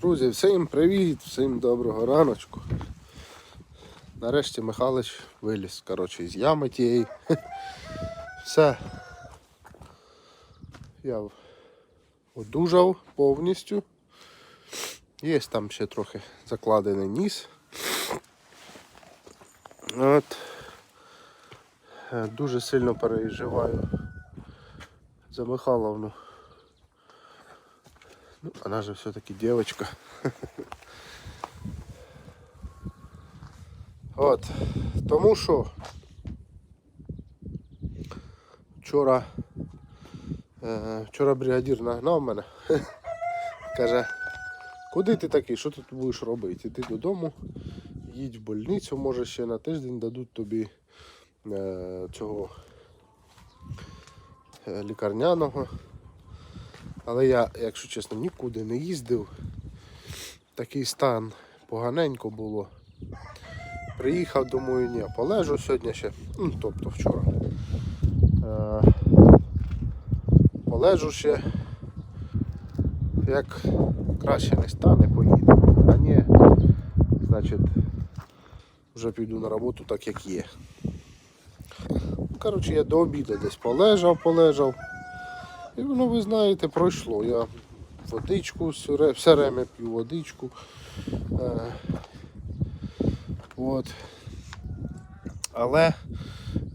Друзі, всім привіт, всім доброго раночку. Нарешті Михайлович виліз, коротше, з ями тієї. Все. Я одужав повністю. Є там ще трохи закладений ніс. От. Е, Дуже сильно переживаю за Михайловну. Ну, она же все-таки девочка. От. Тому що вчора, е, вчора бригадір нагнав мене. Каже, куди ти такий, що тут будеш робити? Іди додому, їдь в больницю, може ще на тиждень дадуть тобі е, цього е, лікарняного. Але я, якщо чесно, нікуди не їздив. Такий стан поганенько було. Приїхав, думаю, ні, полежу сьогодні ще, ну, тобто вчора. Е, полежу ще. Як краще не стане, поїду. А ні, значить, вже піду на роботу так, як є. Ну, Коротше, я до обіду десь полежав, полежав. І воно, ви знаєте, пройшло. Я водичку, все ре- время п'ю водичку. Е, от. Але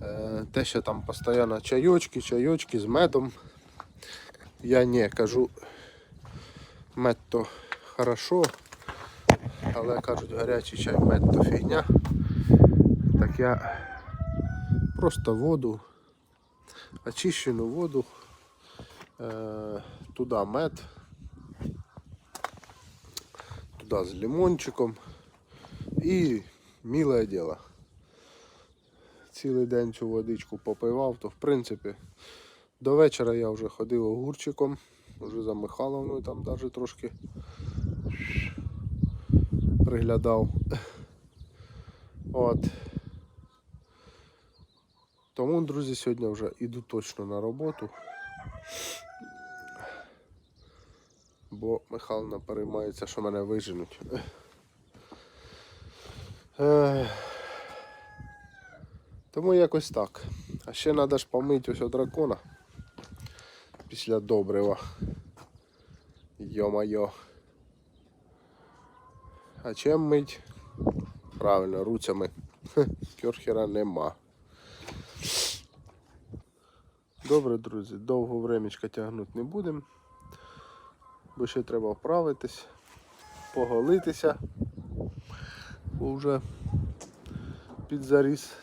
е, те, що там постійно чайочки, чайочки з медом. Я не кажу, мед то хорошо, але кажуть, гарячий чай, мед то фігня. Так я просто воду, очищену воду туди мед, туди з лимончиком і миле діло. Цілий день цю водичку попивав, то в принципі до вечора я вже ходив огурчиком, вже за Михайловною там навіть трошки приглядав. От. Тому, друзі, сьогодні вже іду точно на роботу. Бо Михайловна переймається, що мене виженуть. Тому якось так. А ще треба ж помити ось дракона після добрива. Йо-майо. А чим мить? Правильно, руцями. Хе, Кьорхера нема. Добре, друзі, довго времечка тягнути не будемо, бо ще треба вправитись, поголитися, бо вже підзаріс.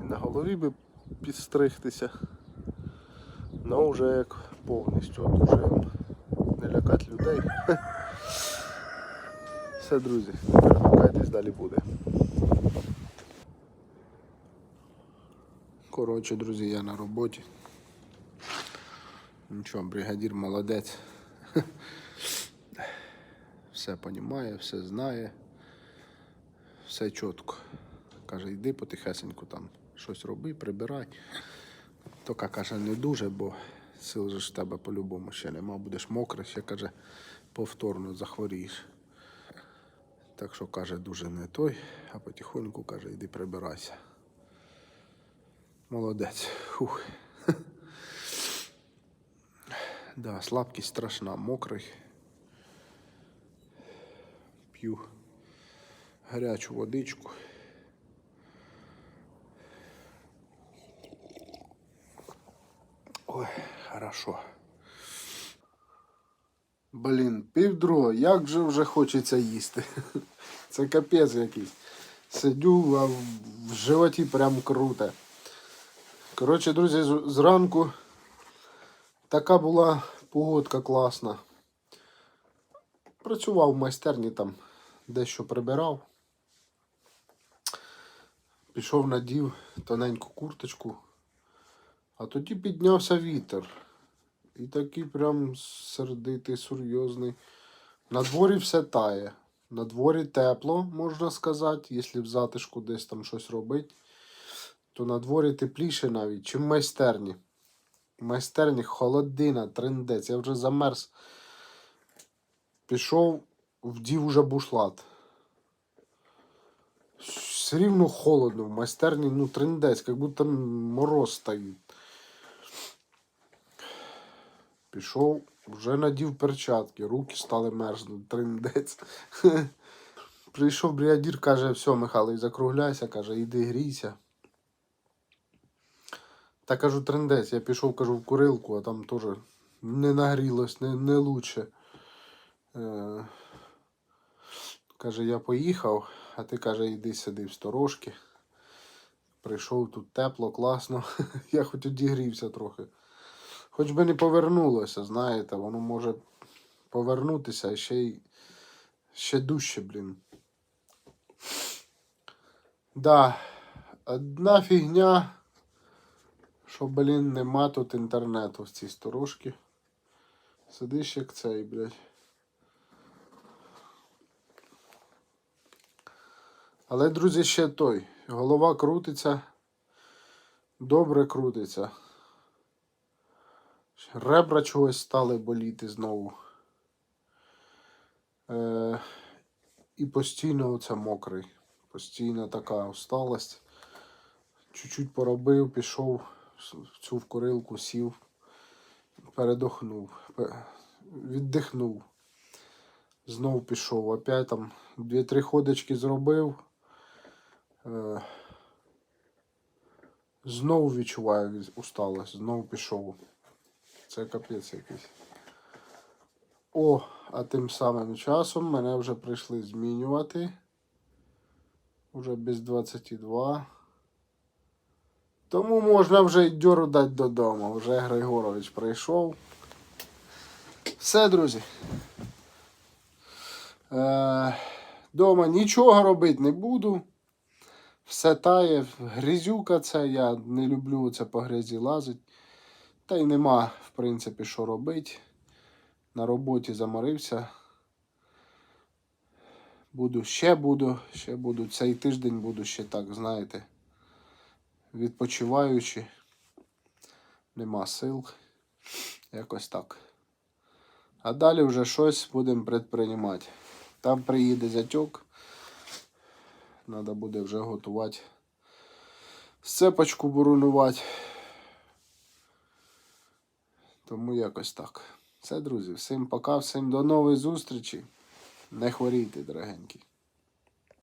І на голові би підстригтися. Ну вже як повністю одужаємо. Не лякати людей. Все, друзі, не перемикайтесь, далі буде. Коротше, друзі, я на роботі. Нічого, бригадір молодець. Все понімає, все знає, все чітко. Каже, йди потихесеньку там, щось роби, прибирай. Тока каже, не дуже, бо сил же ж тебе по-любому ще нема, будеш мокрий, ще каже, повторно захворієш. Так що каже, дуже не той, а потихоньку каже, йди прибирайся. Молодець. Фух. Да, слабкість страшна, мокрий. П'ю гарячу водичку. Ой, хорошо. Блін, півдруга, як же вже хочеться їсти. Це капець якийсь. Сидю, а в животі прям круто. Коротше, друзі, зранку така була погодка класна. Працював в майстерні там, дещо прибирав. Пішов надів тоненьку курточку, а тоді піднявся вітер. І такий прям сердитий, серйозний. На дворі все тає. На дворі тепло, можна сказати, якщо в затишку десь там щось робить то на дворі тепліше навіть, чим в майстерні. Майстерні холодина, трендець. Я вже замерз. Пішов вдів уже бушлат. Все рівно холодно, в майстерні, ну, трендець, як будто мороз стоїть. Пішов, вже надів перчатки, руки стали мерзнути, трендець. Прийшов бригадір, каже, все, Михайло, закругляйся, каже, іди грійся. Та кажу, трендець, я пішов, кажу, в курилку, а там теж не нагрілось, не, не лучше. Е, каже, я поїхав, а ти каже, йди сиди в сторожки. Прийшов тут тепло, класно. я хоч одігрівся трохи. Хоч би не повернулося, знаєте, воно може повернутися ще й ще дужче, блін. Да, одна фігня, що, блін, нема тут інтернету в цій сторожці. Сидиш як цей, блядь. Але, друзі, ще той. Голова крутиться. Добре крутиться. Ребра чогось стали боліти знову. Е, і постійно оце мокрий. Постійно така усталость. Чуть-чуть поробив, пішов в цю вкорилку, сів, передохнув, віддихнув. Знов пішов. Опять там дві-три ходочки зробив. Е, Знову відчуваю від- усталость, знову пішов. Це капець якийсь. О, а тим самим часом мене вже прийшли змінювати. Уже без 22. Тому можна вже й дьору дати додому. Вже Григорович прийшов. Все, друзі. Е, дома нічого робити не буду. Все тає, грязюка це, я не люблю це по грязі лазить. Та й нема, в принципі, що робити. На роботі заморився. Буду ще буду, ще буду. Цей тиждень буду ще так, знаєте, відпочиваючи. Нема сил. Якось так. А далі вже щось будемо предприймати. Там приїде зятьок. Треба буде вже готувати. Сцепочку буронувати. Тому якось так. Все, друзі. Всім пока, всім до нової зустрічі. Не хворійте, дорогенькі.